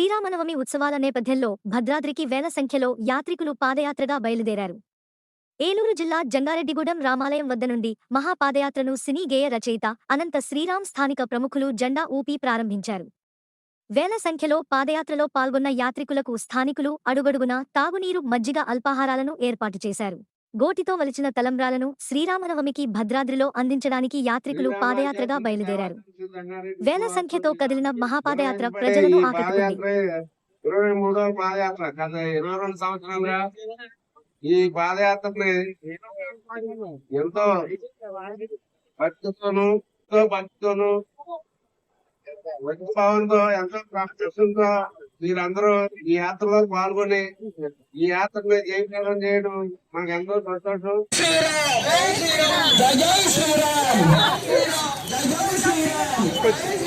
శ్రీరామనవమి ఉత్సవాల నేపథ్యంలో భద్రాద్రికి వేల సంఖ్యలో యాత్రికులు పాదయాత్రగా బయలుదేరారు. ఏలూరు జిల్లా జంగారెడ్డిగూడెం రామాలయం వద్ద నుండి మహాపాదయాత్రను సినీ గేయ రచయిత అనంత శ్రీరామ్ స్థానిక ప్రముఖులు జెండా ఊపి ప్రారంభించారు. వేల సంఖ్యలో పాదయాత్రలో పాల్గొన్న యాత్రికులకు స్థానికులు అడుగడుగునా తాగునీరు మజ్జిగ అల్పాహారాలను ఏర్పాటు చేశారు. గోటితో వలిచిన తలంబ్రాలను శ్రీరామనవమికి భద్రాద్రిలో అందించడానికి యాత్రికులు పాదయాత్రగా బయలుదేరారు. వేల సంఖ్యతో కదిలిన మహాపాదయాత్ర ప్రజలను ఈ ఆకట్టుకుంది. పాదయాత్ర ఇరవై మూడో పాదయాత్ర గత ఇరవై రెండు సంవత్సరాలుగా ఈ పాదయాత్రని ఎంతో భక్తితోను ఎంతో భక్తితోను భక్తిభావంతో ఎంతో కష్టంతో మీరందరూ ఈ యాత్రలో పాల్గొని ఈ యాత్రని జయప్రదం చేయడం మాకు ఎంతో సంతోషం with